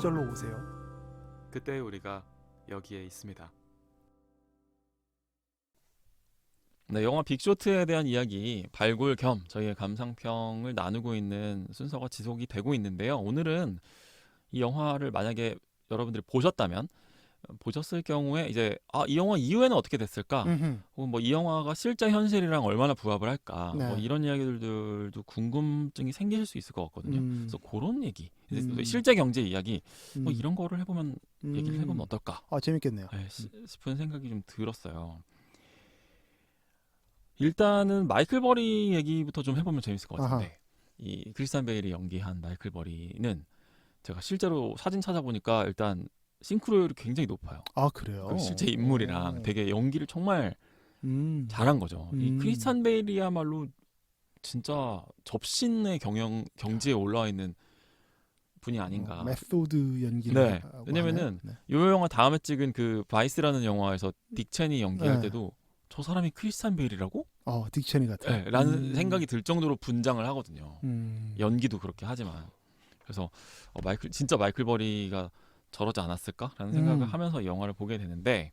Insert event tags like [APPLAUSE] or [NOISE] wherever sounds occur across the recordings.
시절로 오세요. 그때 우리가 여기에 있습니다. 네, 영화 빅쇼트에 대한 이야기 발굴 겸 저희의 감상평을 나누고 있는 순서가 지속이 되고 있는데요. 오늘은 이 영화를 만약에 여러분들이 보셨다면 어, 보셨을 경우에 이제 아, 이 영화 이후에는 어떻게 됐을까? 음흠. 혹은 뭐 이 영화가 실제 현실이랑 얼마나 부합을 할까? 네. 뭐 이런 이야기들도 궁금증이 생기실 수 있을 것 같거든요. 음. 그래서 그런 얘기, 이제 음. 실제 경제 이야기, 뭐 음. 이런 거를 해보면 얘기를 음. 해보면 어떨까? 아 재밌겠네요. 네, 시- 싶은 생각이 좀 들었어요. 일단은 마이클 버리 얘기부터 좀 해보면 재밌을 것 같은데 이 크리스탄 베일이 연기한 마이클 버리는 제가 실제로 사진 찾아보니까 일단 싱크로율이 굉장히 높아요. 아 그래요. 그 실제 인물이랑 오. 되게 연기를 정말 음. 잘한 거죠. 이 음. 크리스탄 베일이야말로 진짜 접신의 경영 경지에 올라와 있는 분이 아닌가. 어, 메소드 연기. 네. 왜냐면은 요 영화 다음에 찍은 그 바이스라는 영화에서 딕 첸이 연기할 네. 때도 저 사람이 크리스탄 베일이라고? 어 딕체니 같은. 네, 라는 생각이 들 정도로 분장을 하거든요. 음. 연기도 그렇게 하지만 그래서 어, 마이클 진짜 마이클 버리가 저러지 않았을까라는 생각을 음. 하면서 이 영화를 보게 되는데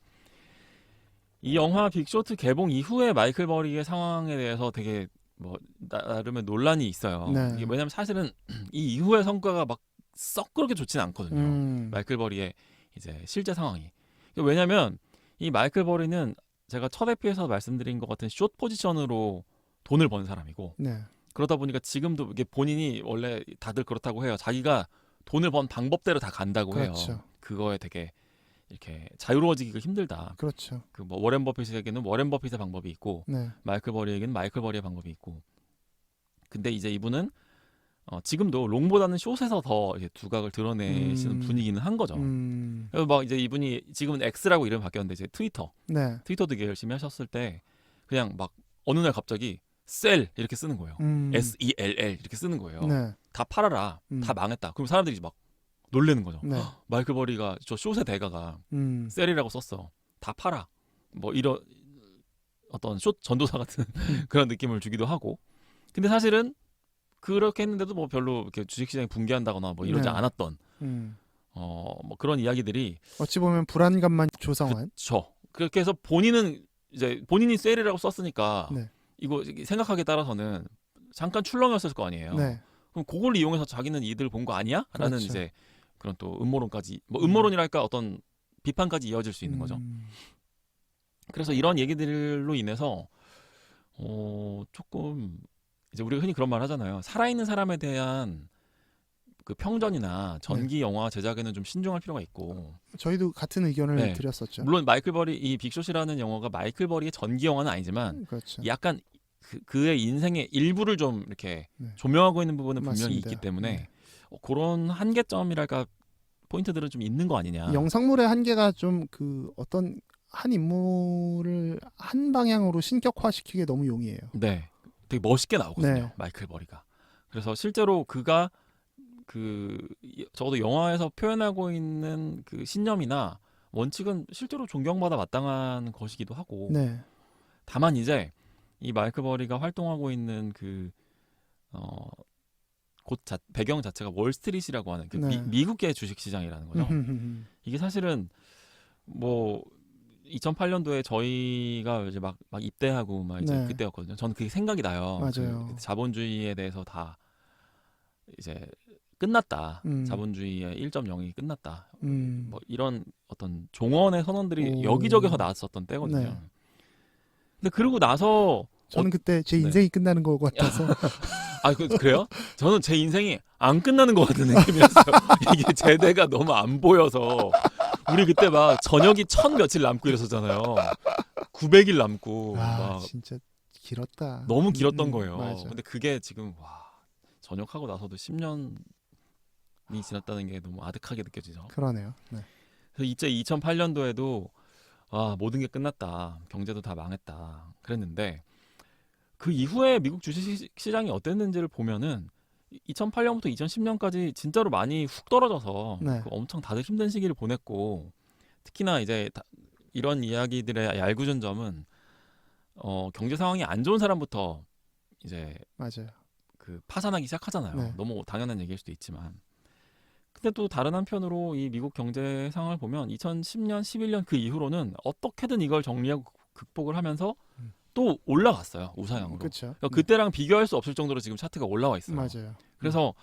이 영화 빅쇼트 개봉 이후에 마이클 버리의 상황에 대해서 되게 뭐 나- 나름의 논란이 있어요. 네. 이게 왜냐면 사실은 [CLEARS THROAT] 이 이후의 성과가 막 썩 그렇게 좋지는 않거든요. 음. 마이클 버리의 이제 실제 상황이. 왜냐면 이 마이클 버리는 제가 첫 에피에서 말씀드린 것 같은 숏 포지션으로 돈을 번 사람이고 네. 그러다 보니까 지금도 이게 본인이 원래 다들 그렇다고 해요. 자기가 돈을 번 방법대로 다 간다고 그렇죠. 해요. 그거에 되게 이렇게 자유로워지기가 힘들다. 그렇죠. 그 뭐 워렌 버핏에게는 워렌 버핏의 방법이 있고 네. 마이클 버리에게는 마이클 버리의 방법이 있고. 근데 이제 이분은 어, 지금도 롱보다는 숏에서 더 이제 두각을 드러내시는 음. 분이기는 한 거죠. 음. 그래서 막 이제 이분이 지금은 X라고 이름 바뀌었는데 이제 트위터 네. 트위터도 되게 열심히 하셨을 때 그냥 막 어느 날 갑자기 셀 이렇게 쓰는 거예요. 음. S E L L 이렇게 쓰는 거예요. 네. 다 팔아라. 음. 다 망했다. 그럼 사람들이 막 놀래는 거죠. 네. 마이클 버리가 저 숏의 대가가 음. 셀이라고 썼어. 다 팔아. 뭐 이런 어떤 숏 전도사 같은 [LAUGHS] 그런 느낌을 주기도 하고. 근데 사실은 그렇게 했는데도 뭐 별로 이렇게 주식시장이 붕괴한다거나 뭐 이러지 네. 않았던 음. 어 뭐 그런 이야기들이 어찌 보면 불안감만 조성한. 그렇죠. 그렇게 해서 본인은 이제 본인이 셀이라고 썼으니까 네. 이거 생각하기에 따라서는 잠깐 출렁였을 거 아니에요. 네. 그럼 그걸 이용해서 자기는 이득을 본거 아니야? 라는 그렇죠. 이제 그런 또 음모론까지 뭐 음모론이랄까 어떤 비판까지 이어질 수 있는 거죠. 음. 그래서 이런 얘기들로 인해서 어 조금 이제 우리가 흔히 그런 말 하잖아요. 살아있는 사람에 대한 그 평전이나 전기 영화 제작에는 좀 신중할 필요가 있고 저희도 같은 의견을 네. 드렸었죠. 물론 마이클 버리 이 빅숏이라는 영화가 마이클 버리의 전기 영화는 아니지만 그렇죠. 약간 그, 그의 인생의 일부를 좀 이렇게 네. 조명하고 있는 부분은 분명히 맞습니다. 있기 때문에 네. 어, 그런 한계점이랄까 포인트들은 좀 있는 거 아니냐. 영상물의 한계가 좀 그 어떤 한 인물을 한 방향으로 신격화시키기에 너무 용이해요. 네, 되게 멋있게 나오거든요. 네. 마이클 버리가. 그래서 실제로 그가 그 이- 적어도 영화에서 표현하고 있는 그 신념이나 원칙은 실제로 존경받아 마땅한 것이기도 하고. 네. 다만 이제 이 마이클 버리가 활동하고 있는 그 어. 곳 자, 배경 자체가 월스트리트라고 하는 그 네. 미, 국계 주식 시장이라는 거죠. 이게 사실은 뭐 2008년도에 저희가 이제 막, 막 입대하고 막 이제 네. 그때였거든요. 저는 그게 생각이 나요. 맞아요. 그 자본주의에 대해서 다 이제 끝났다. 음. 자본주의의 1.0이 끝났다. 음. 뭐 이런 어떤 종언의 선언들이 오. 여기저기서 나왔었던 때거든요. 네. 근데 그러고 나서 저는 그때 제 네. 인생이 끝나는 것 같아서 [LAUGHS] 아 그, 그래요? 저는 제 인생이 안 끝나는 것 같은 느낌이었어요. [LAUGHS] 이게 제대가 너무 안 보여서 우리 그때 막 저녁이 천 며칠 남고 이랬었잖아요. 900일 남고 아 막 진짜 길었다. 너무 길었던 음, 거예요. 맞아. 근데 그게 지금 와 전역하고 나서도 10년이 지났다는 게 너무 아득하게 느껴지죠. 그러네요. 네. 그래서 이제 2008년도에도 아 모든 게 끝났다, 경제도 다 망했다 그랬는데 그 이후에 미국 주식 시장이 어땠는지를 보면은 2008년부터 2010년까지 진짜로 많이 훅 떨어져서 네. 그 엄청 다들 힘든 시기를 보냈고 특히나 이제 다- 이런 이야기들의 얄궂은 점은 어, 경제 상황이 안 좋은 사람부터 이제 맞아요. 그 파산하기 시작하잖아요. 네. 너무 당연한 얘기일 수도 있지만 근데 또 다른 한편으로 이 미국 경제 상황을 보면 2010년, 11년 그 이후로는 어떻게든 이걸 정리하고 극복을 하면서 음. 또 올라갔어요 우상향으로. 그렇죠. 그러니까 그때랑 비교할 수 없을 정도로 지금 차트가 올라와 있어요. 맞아요. 그래서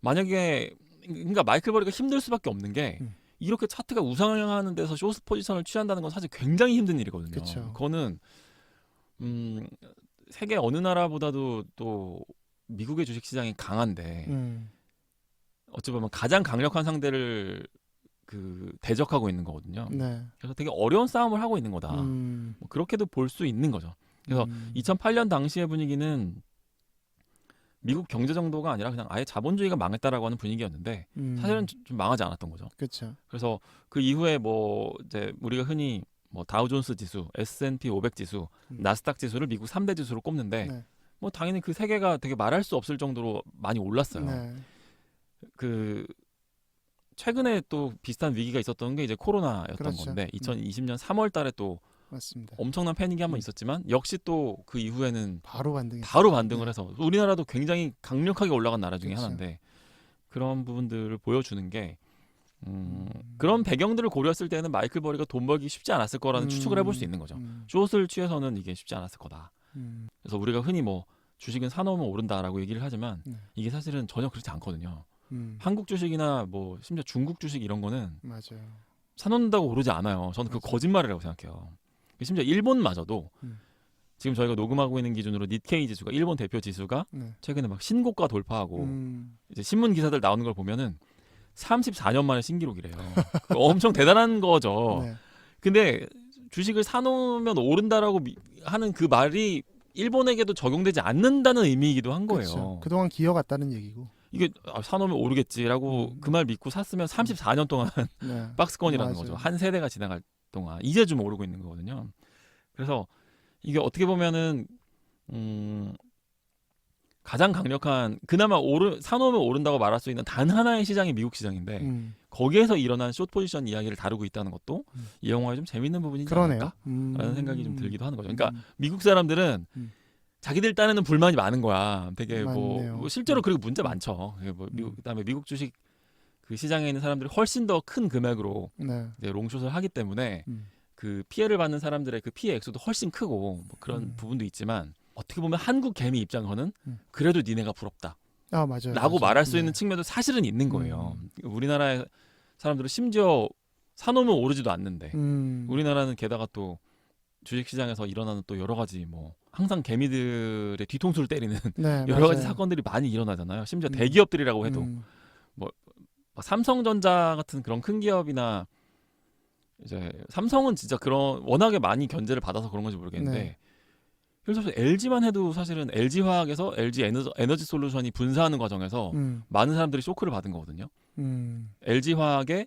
만약에 그러니까 마이클 버리가 힘들 수밖에 없는 게 음. 이렇게 차트가 우상향하는 데서 쇼스 포지션을 취한다는 건 사실 굉장히 힘든 일이거든요. 그쵸. 그거는 음 세계 어느 나라보다도 또 미국의 주식 시장이 강한데 음. 어찌 보면 가장 강력한 상대를 그 대적하고 있는 거거든요. 네. 그래서 되게 어려운 싸움을 하고 있는 거다. 음. 뭐 그렇게도 볼 수 있는 거죠. 그래서 음. 2008년 당시의 분위기는 미국 경제 정도가 아니라 그냥 아예 자본주의가 망했다라고 하는 분위기였는데 음. 사실은 좀- 좀 망하지 않았던 거죠. 그렇죠. 그래서 그 이후에 뭐 이제 우리가 흔히 뭐 다우존스 지수, S&P 500 지수, 음. 나스닥 지수를 미국 3대 지수로 꼽는데 네. 뭐 당연히 그 세 개가 되게 말할 수 없을 정도로 많이 올랐어요. 네. 그 최근에 또 비슷한 위기가 있었던 게 이제 코로나였던 그렇죠. 건데 음. 2020년 3월 달에 또 맞습니다. 엄청난 패닉이 한번 음. 있었지만 역시 또 그 이후에는 바로 반등했어요. 바로 반등을 네. 해서 우리나라도 굉장히 강력하게 올라간 나라 중에 그렇죠. 하나인데 그런 부분들을 보여주는 게 음, 음. 그런 배경들을 고려했을 때는 마이클 버리가 돈 벌기 쉽지 않았을 거라는 음. 추측을 해볼 수 있는 거죠. 음. 숏을 취해서는 이게 쉽지 않았을 거다. 음. 그래서 우리가 흔히 뭐 주식은 사놓으면 오른다라고 얘기를 하지만 네. 이게 사실은 전혀 그렇지 않거든요. 음. 한국 주식이나 뭐 심지어 중국 주식 이런 거는 맞아요. 사놓는다고 오르지 않아요. 저는 그 맞아요. 거짓말이라고 생각해요. 심지어 일본마저도 음. 지금 저희가 녹음하고 있는 기준으로 니케이 지수가 일본 대표 지수가 네. 최근에 막 신고가 돌파하고 음. 이제 신문 기사들 나오는 걸 보면은 34년 만에 신기록이래요. 그 [LAUGHS] 엄청 대단한 거죠. 네. 근데 주식을 사놓으면 오른다라고 미- 하는 그 말이 일본에게도 적용되지 않는다는 의미이기도 한 거예요. 그렇죠. 그동안 기어갔다는 얘기고. 이게 아, 사놓으면 오르겠지라고 음. 그말 믿고 샀으면 34년 동안 [LAUGHS] 네. 박스권이라는 맞아요. 거죠. 한 세대가 지나갈 동안 이제 좀 오르고 있는 거거든요. 그래서 이게 어떻게 보면은 음 가장 강력한 그나마 오르 사놓으면 오른다고 말할 수 있는 단 하나의 시장이 미국 시장인데 음. 거기에서 일어난 숏 포지션 이야기를 다루고 있다는 것도 음. 이 영화의 좀 재밌는 부분이지 그러네요. 않을까? 음. 라는 생각이 좀 들기도 하는 거죠. 그러니까 음. 미국 사람들은 음. 자기들 딴에는 불만이 많은 거야. 되게 뭐. 뭐 실제로 음. 그리고 문제 많죠. 그게 뭐 미국 음. 그다음에 미국 주식 그 시장에 있는 사람들이 훨씬 더 큰 금액으로 네. 이제 롱숏을 하기 때문에 음. 그 피해를 받는 사람들의 그 피해 액수도 훨씬 크고 뭐 그런 음. 부분도 있지만 어떻게 보면 한국 개미 입장에서는 음. 그래도 니네가 부럽다. 아 맞아요. 라고 맞아요. 말할 수 네. 있는 측면도 사실은 있는 거예요. 우리나라의 사람들은 심지어 사놓으면 오르지도 않는데 음. 우리나라는 게다가 또 주식 시장에서 일어나는 또 여러 가지 뭐 항상 개미들의 뒤통수를 때리는 [LAUGHS] 네, [LAUGHS] 여러 가지 맞아요. 사건들이 많이 일어나잖아요. 심지어 음. 대기업들이라고 해도 음. 막 삼성전자 같은 그런 큰 기업이나 이제 삼성은 진짜 그런 워낙에 많이 견제를 받아서 그런 건지 모르겠는데 네. 예를 들어서 LG만 해도 사실은 LG 화학에서 LG 에너지, 에너지 솔루션이 분사하는 과정에서 음. 많은 사람들이 쇼크를 받은 거거든요. 음. LG 화학의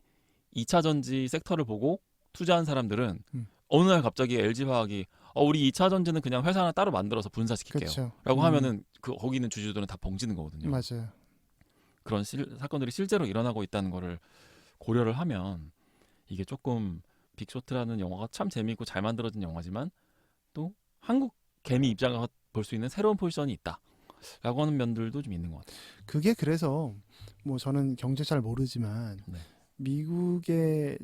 2차 전지 섹터를 보고 투자한 사람들은 음. 어느 날 갑자기 LG 화학이 어, 우리 2차 전지는 그냥 회사 하나 따로 만들어서 분사시킬게요. 그렇죠. 라고 음. 하면은 그 거기 있는 주주들은 다 벙지는 거거든요. 맞아요. 그런 실- 사건들이 실제로 일어나고 있다는 거를 고려를 하면 이게 조금 빅쇼트라는 영화가 참 재미있고 잘 만들어진 영화지만 또 한국 개미 입장에서 볼 수 있는 새로운 포지션이 있다라고 하는 면들도 좀 있는 것 같아요. 그게 그래서 뭐 저는 경제 잘 모르지만 네. 미국의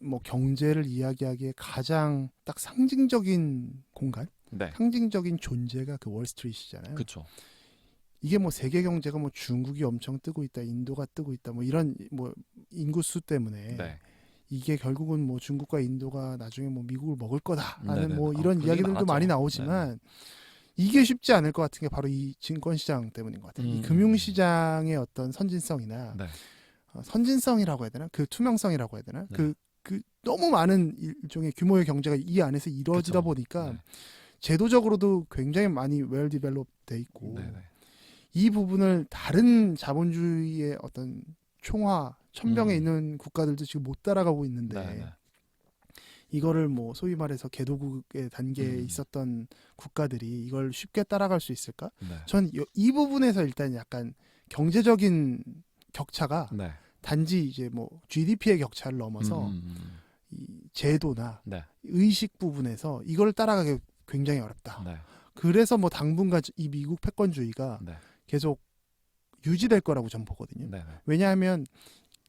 뭐 경제를 이야기하기에 가장 딱 상징적인 공간, 네, 상징적인 존재가 그 월스트리트잖아요. 그렇죠. 이게 뭐 세계 경제가 뭐 중국이 엄청 뜨고 있다, 인도가 뜨고 있다, 뭐 이런 뭐 인구 수 때문에 네, 이게 결국은 뭐 중국과 인도가 나중에 뭐 미국을 먹을 거다라는. 뭐 어, 이런 얘기 이야기들도 많았죠. 많이 나오지만 이게 쉽지 않을 것 같은 게 바로 이 증권 시장 때문인 것 같아요. 이 음. 금융 시장의 어떤 선진성이나 네, 어, 선진성이라고 해야 되나? 그 투명성이라고 해야 되나? 네. 그, 그 너무 많은 일종의 규모의 경제가 이 안에서 이루어지다 그쵸. 보니까 네, 제도적으로도 굉장히 많이 웰 디벨롭 돼 있고 네, 네. 이 부분을 다른 자본주의의 어떤 총화 천병에 음. 있는 국가들도 지금 못 따라가고 있는데 네, 네. 이거를 뭐 소위 말해서 개도국의 단계에 음. 있었던 국가들이 이걸 쉽게 따라갈 수 있을까? 네. 전이 부분에서 일단 약간 경제적인 격차가 네. 단지 이제 뭐 GDP의 격차를 넘어서 음, 음, 음. 이 제도나 네, 의식 부분에서 이걸 따라가기 굉장히 어렵다. 네, 그래서 뭐 당분간 이 미국 패권주의가 네, 계속 유지될 거라고 전 보거든요. 네, 네. 왜냐하면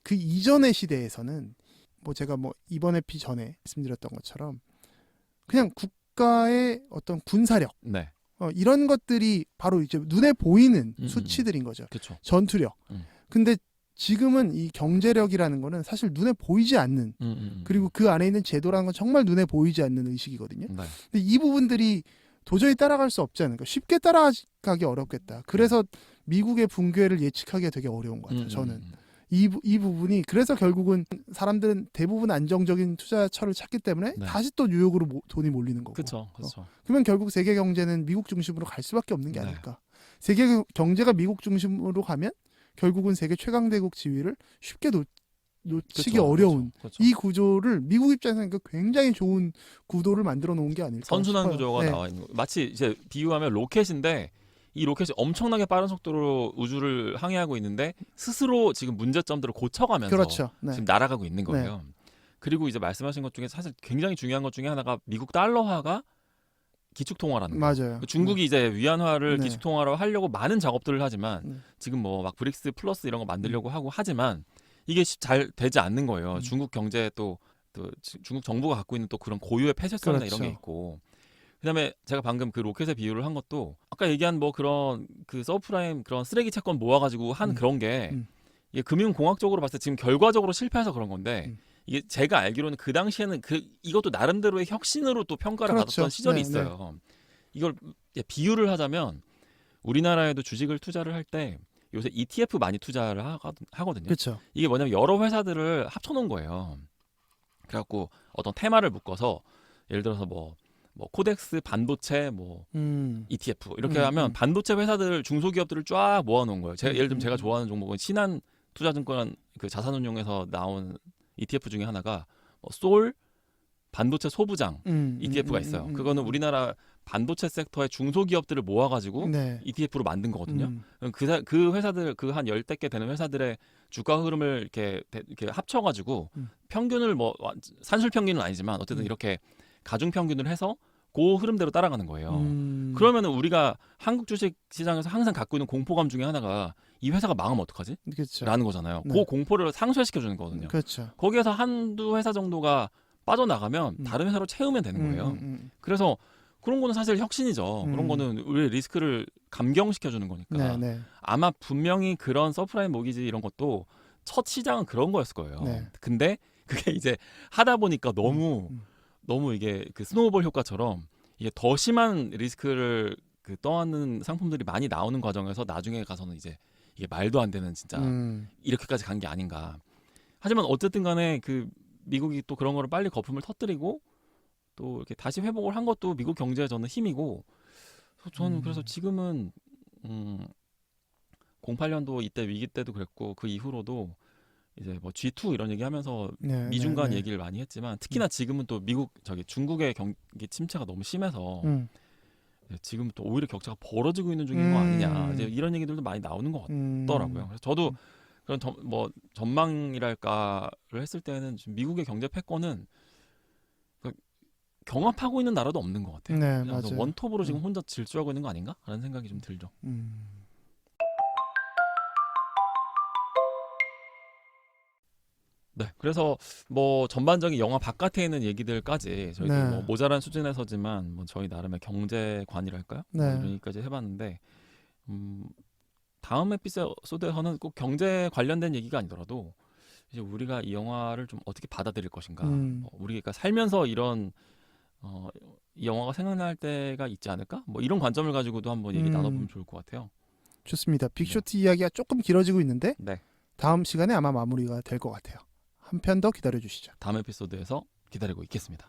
그 이전의 시대에서는 뭐 제가 뭐 이번 에피 전에 말씀드렸던 것처럼 그냥 국가의 어떤 군사력 네. 어, 이런 것들이 바로 이제 눈에 보이는 음, 수치들인 거죠. 그렇죠. 전투력. 음. 근데 지금은 이 경제력이라는 거는 사실 눈에 보이지 않는 음, 음, 음. 그리고 그 안에 있는 제도라는 건 정말 눈에 보이지 않는 의식이거든요. 네. 근데 이 부분들이 도저히 따라갈 수 없지 않을까. 쉽게 따라가기 어렵겠다. 그래서 미국의 붕괴를 예측하기가 되게 어려운 것 같아요. 음, 저는 음, 이, 부- 이 부분이 그래서 결국은 사람들은 대부분 안정적인 투자처를 찾기 때문에 네. 다시 또 뉴욕으로 모- 돈이 몰리는 거고. 그렇죠. 그렇죠. 그러면 결국 세계 경제는 미국 중심으로 갈 수밖에 없는 게 네. 아닐까. 세계 경- 경제가 미국 중심으로 가면 결국은 세계 최강 대국 지위를 쉽게 놓, 놓치기 그렇죠. 어려운 그렇죠. 그렇죠. 이 구조를 미국 입장에서는 그 굉장히 좋은 구도를 만들어 놓은 게 아닐까. 선순환 싶어요. 구조가 네. 나와 있는 거. 마치 이제 비유하면 로켓인데 이 로켓이 엄청나게 빠른 속도로 우주를 항해하고 있는데 스스로 지금 문제점들을 고쳐가면서 그렇죠. 네. 지금 날아가고 있는 거예요. 그리고 이제 말씀하신 것 중에 사실 굉장히 중요한 것 중에 하나가 미국 달러화가 기축통화라는 거. 맞아요. 중국이 이제 위안화를 네. 기축통화로 하려고 많은 작업들을 하지만 네. 지금 뭐 막 브릭스 플러스 이런 거 만들려고 하고 하지만 이게 쉽- 잘 되지 않는 거예요. 음. 중국 경제 또, 또 지- 중국 정부가 갖고 있는 또 그런 고유의 폐쇄성이나 이런 게 그렇죠. 있고 그다음에 제가 방금 그 로켓의 비유를 한 것도 아까 얘기한 뭐 그런 그 서브프라임 그런 쓰레기 채권 모아가지고 한 음. 그런 게 음. 이게 금융공학적으로 봤을 때 지금 결과적으로 실패해서 그런 건데 음. 이게 제가 알기로는 그 당시에는 그 이것도 나름대로의 혁신으로 또 평가를 그렇죠. 받았던 시절이 네, 있어요. 이걸 이제 비유를 하자면 우리나라에도 주식을 투자를 할 때 요새 ETF 많이 투자를 하거든- 하거든요. 그렇죠. 이게 뭐냐면 여러 회사들을 합쳐놓은 거예요. 그래갖고 어떤 테마를 묶어서 예를 들어서 뭐, 뭐 코덱스 반도체 뭐 음. ETF 이렇게 음, 하면 음. 반도체 회사들 중소기업들을 쫙 모아놓은 거예요. 제가 음, 예를 들면 음, 제가 음. 좋아하는 종목은 신한 투자증권 그 자산운용에서 나온 ETF 중에 하나가 뭐 솔 반도체 소부장 음, ETF가 음, 있어요. 그거는 음. 우리나라 반도체 섹터의 중소기업들을 모아가지고 네. ETF로 만든 거거든요. 음. 그, 사- 그 회사들 그 한 열댓 개 되는 회사들의 주가 흐름을 이렇게, 대- 이렇게 합쳐가지고 음. 평균을 뭐 완- 산술 평균은 아니지만 어쨌든 음. 이렇게 가중 평균을 해서 그 흐름대로 따라가는 거예요. 음. 그러면 은 우리가 한국 주식 시장에서 항상 갖고 있는 공포감 중에 하나가 이 회사가 망하면 어떡하지? 그렇죠. 라는 거잖아요. 네. 그 공포를 상쇄시켜 주는 거거든요. 그렇죠. 거기에서 한두 회사 정도가 빠져나가면 음. 다른 회사로 채우면 되는 거예요. 음, 음, 그래서 그런 거는 사실 혁신이죠. 음. 그런 거는 우리 리스크를 감경시켜 주는 음. 거니까. 네, 네. 아마 분명히 그런 서프라임 모기지 이런 것도 첫 시장은 그런 거였을 거예요. 네. 근데 그게 이제 하다 보니까 너무 음. 너무 이게 그 스노우볼 효과처럼 이게 더 심한 리스크를 그 떠안는 상품들이 많이 나오는 과정에서 나중에 가서는 이제 이게 말도 안 되는 진짜 음. 이렇게까지 간 게 아닌가. 하지만 어쨌든 간에 그 미국이 또 그런 거를 빨리 거품을 터뜨리고 또 이렇게 다시 회복을 한 것도 미국 경제에 저는 힘이고 저는 음. 그래서 지금은 음 08년도 이때 위기 때도 그랬고 그 이후로도 이제 뭐 G2 이런 얘기 하면서 네, 미중 간 네, 네. 얘기를 많이 했지만 특히나 지금은 또 미국 저기 중국의 경기 침체가 너무 심해서 음. 예, 지금 또 오히려 격차가 벌어지고 있는 중인 거 아니냐 음. 이제 이런 얘기들도 많이 나오는 것 음. 같더라고요. 그래서 저도 음. 그런 점, 뭐 전망이랄까를 했을 때는 지금 미국의 경제 패권은 그 경합하고 있는 나라도 없는 것 같아요. 네, 맞아요. 원톱으로 지금 음. 혼자 질주하고 있는 거 아닌가? 라는 생각이 좀 들죠. 음. 네, 그래서 뭐 전반적인 영화 바깥에 있는 얘기들까지 저희도 네. 뭐 모자란 수준에서지만 뭐 저희 나름의 경제관이랄까요? 뭐 네. 이런 얘기까지 해봤는데 음, 다음 에피소드에서는 꼭 경제 관련된 얘기가 아니더라도 이제 우리가 이 영화를 좀 어떻게 받아들일 것인가, 음. 뭐 우리가 살면서 이런 어, 이 영화가 생각날 때가 있지 않을까? 뭐 이런 관점을 가지고도 한번 얘기 음. 나눠보면 좋을 것 같아요. 좋습니다. 빅쇼트 이야기가 조금 길어지고 있는데 네, 다음 시간에 아마 마무리가 될 것 같아요. 한 편 더 기다려 주시죠. 다음 에피소드에서 기다리고 있겠습니다.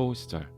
호우 시절